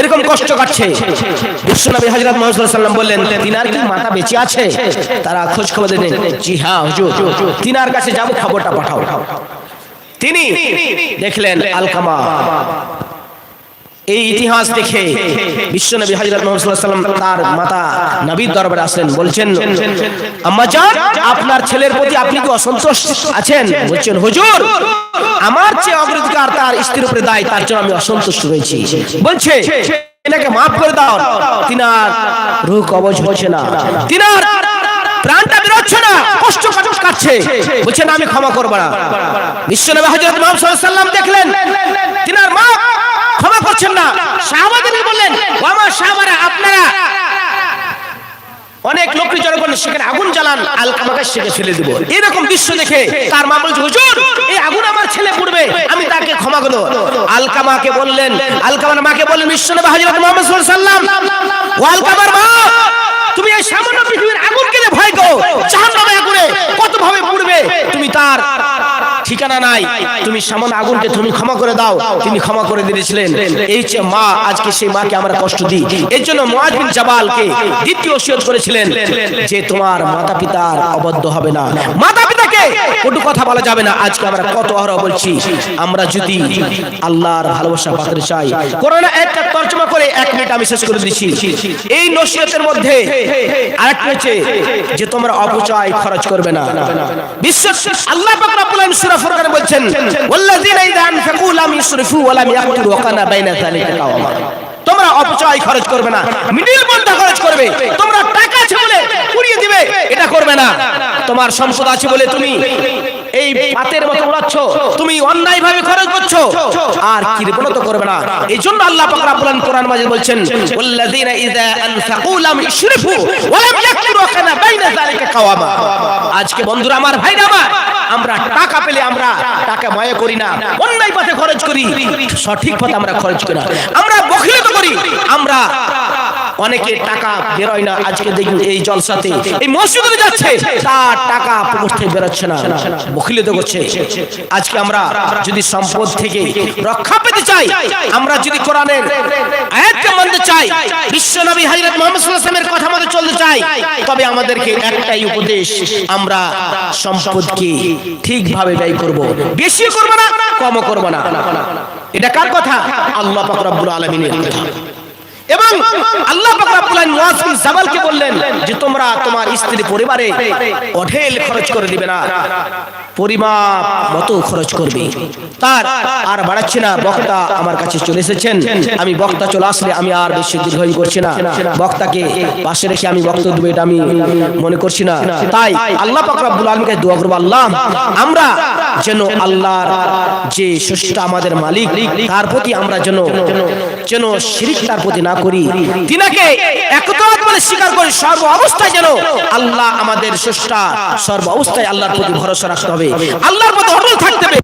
এরকম কষ্ট কাটছে। বিশ্বনবী হযরত মুহাম্মদ সাল্লাল্লাহু আলাইহি বললেন, তিনার কি মাথা বেঁচে আছে? তারা খোঁজ খবর দেন, জি হ্যাঁ হুজুর, তিনার কাছে যাব, খবরটা পাঠাও। তিনি দেখলেন আলকামা এই ইতিহাস দেখে বিশ্বনবী হযরত মুহাম্মদ সাল্লাল্লাহু আলাইহি ওয়াসাল্লাম তার মাতা নবীর দরবারে আসলেন, বলছেন, আম্মা আপনার ছেলের প্রতি আপনি কি অসন্তুষ্ট আছেন? বলছেন, হুজুর, আমার চেয়ে অগ্রাধিকার তার স্ত্রীর উপরে দায়, তার জন্য আমি অসন্তুষ্ট রয়েছি। বলছে, এনাকে মাফ করে দাও, তিনার রূহ কবজ হচ্ছে না, তিনার প্রাণটা বেরোচ্ছে না কষ্ট কাটছে। বলছেন, আমি ক্ষমা করব না। বিশ্বনবী হযরত মুহাম্মদ সাল্লাল্লাহু আলাইহি ওয়াসাল্লাম দেখলেন, তিনার মা ক্ষমা করছেন না। সাহাবাদের বললেন ও আমার সাহাবারা আপনারা অনেক লোকটি করলেন সেখানে আগুন জ্বালান আলকামাকে সেকে ফেলে দেবো। এরকম দৃশ্য দেখে তার মা বলছে, হুজুর, এই আগুন আমার ছেলে পড়বে, আমি তাকে ক্ষমা করব। আলকামাকে বললেন আলকামার মাকে বললেন বিশ্বনবী হযরত মুহাম্মদ সাল্লাল্লাহু আলাইহি ও আলকামার মা, তুমি এই সামান্য পৃথিবীর আগুন কেনে ভয় করো, জাহান্নামে আগুনে কত ভাবে পুড়বে, তুমি তার ঠিকানা নাই। তুমি সামান্য আগুনকে তুমি ক্ষমা করে দাও। তিনি ক্ষমা করে দিয়েছিলেন। এই যে মা, আজকে সেই মাকে আমরা কষ্ট দিই। এর জন্য মোয়াজিন বিন জাবালকে দ্বিতীয় ওসিয়ত করেছিলেন যে তোমার মাতা পিতার অবদ্ধ হবে না। মাতা পিতাকে কটু কথা বলা যাবে না। আজকে আমরা কত অহরহ বলছি। আমরা যদি আল্লাহর ভালোবাসা পাতে চাই। কোরআন একটা তর্জমা করে এক মিনিট আমি শেষ করে দিচ্ছি। এই নসিহতের মধ্যে আরেকটা হচ্ছে যে তোমরা অপচয় খরচ করবে না। বিশ্ব আল্লাহ পাক রব্বুল আলামিন সূরা ফুরকানে বলছেন, ওয়াল্লাযিনা ইযা আনফাকু লাম ইসরিফু ওয়া লাম ইয়াকতুরু ওয়া কানা বাইনা যালিকা কাওয়ামা তোমরা অপচয় খরচ করবে না, মিডিল পন্থা খরচ করবে, তোমরা টাকা আছে বলে পুড়িয়ে দিবে, এটা করবে না। তোমার সম্পদ আছে বলে তুমি এই পাতের মতো উড়াচ্ছ, তুমি অন্যায় ভাবে খরচ করছ, আর কৃপণত করবে না। এই জন্য আল্লাহ পাক রব্বুল কোরআন মাজিদ বলছেন, ওয়াল্লাযিনা ইযা আনফাকু লাম ইসরিফু ওয়া লাম ইয়াকতুরু কানা বাইনা যালিকা কাওয়ামা। আজকে বন্ধুরা, আমার ভাইরা আমার আমরা টাকা পেলে আমরা টাকা ময় করি না। অন্যায় পথে খরচ করি। সঠিক পথে আমরা খরচ করি না। আমরা বখিলত করি। আমরা অনেকে টাকা বেরোয় না। আজকে দেখুন এই জলসাতে এই মসজিদে যাচ্ছে, তার টাকা থেকে বেরোচ্ছে না। বখিলিত করছে। আজকে আমরা যদি সম্পদ থেকে রক্ষা পেতে চাই, আমরা যদি কোরআনের আয়াতকে মানতে চাই, বিশ্ব নবী হযরত মুহাম্মদ সাল্লাল্লাহু আলাইহি ওয়াসাল্লামের কথা মতো চলতে চাই, তবে আমাদেরকে একটাই উপদেশ, আমরা সম্পদকে ঠিকভাবে ব্যয় করব। বেশি করব না কম করব না। এটা কার কথা? আল্লাহ পাক রব্বুল আলামিনের কথা। এবং আল্লাহ পাক রব্বুল আলামিন জাবালকে বললেন যে তোমরা তোমার স্ত্রী পরিবারে অঢেল খরচ করে দিবে না, পরিমাপ মতো খরচ করবে। তার আর বাড়াচ্ছে না, বক্তা আমার কাছে চলে এসেছেন। আমি বক্তা চলে আসলে আমি আর বেশি দীর্ঘায়ু করছি না। বক্তাকে পাশে রেখে আমি বক্তব্য দেবো, এটা আমি মনে করছি না। তাই আল্লাহ পাক রব্বুল আলামিনকে দোয়া করব, আল্লাহ, আমরা যেন আল্লাহর যে স্রষ্টা আমাদের মালিক, তার প্রতি আমরা যেন যেন শিরিক তার প্রতি না করি। তিনাকে একতাবাদ বলে স্বীকার করি, সর্ব অবস্থায় যেন আল্লাহ আমাদের স্রষ্টা, সর্ব অবস্থায় আল্লাহর প্রতি ভরসা রাখতে হবে। আল্লাহর প্রতি অটল থাকতে হবে।